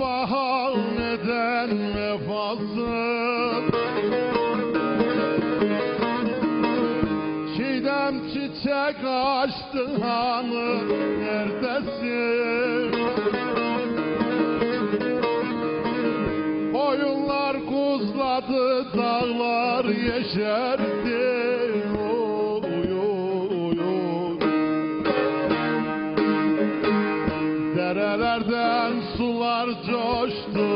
bahal neden vefasın Çiğdem çiçek açtı hanım neredesin? Oyunlar kuzladı dağlar yeşer. Sular coştu.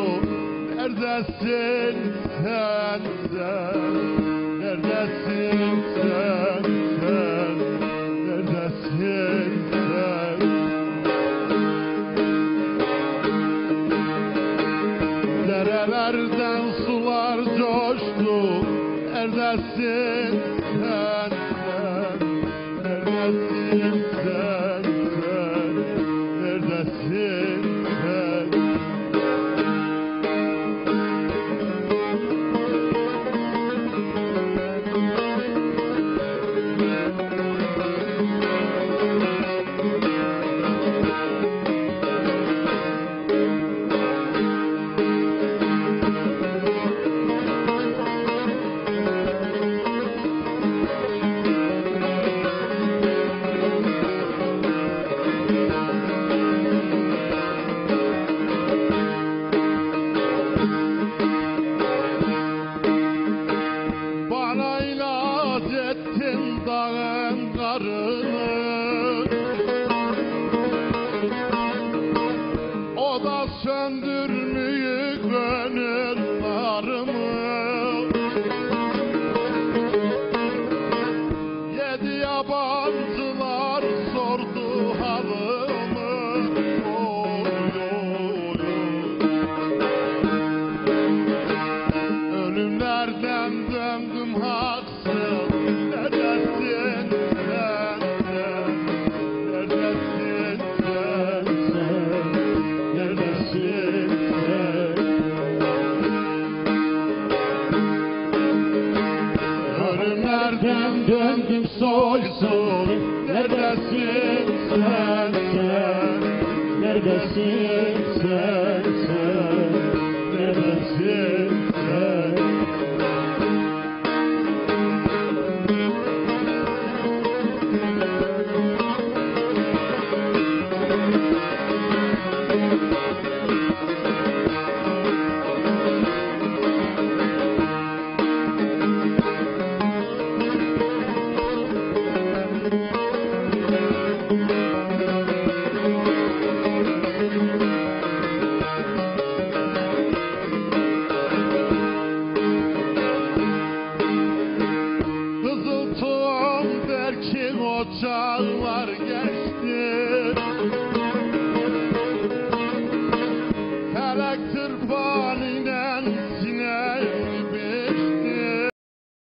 Neredesin sen sen? Neredesin sen sen? Neredesin sen? Derelerden sular coştu? Neredesin sen sen? Neredesin ettin dağın karını. O da söndürmüyor gönül Nereden döndüm soysun Neredesin sen sen? Neredesin sen sen? Neredesin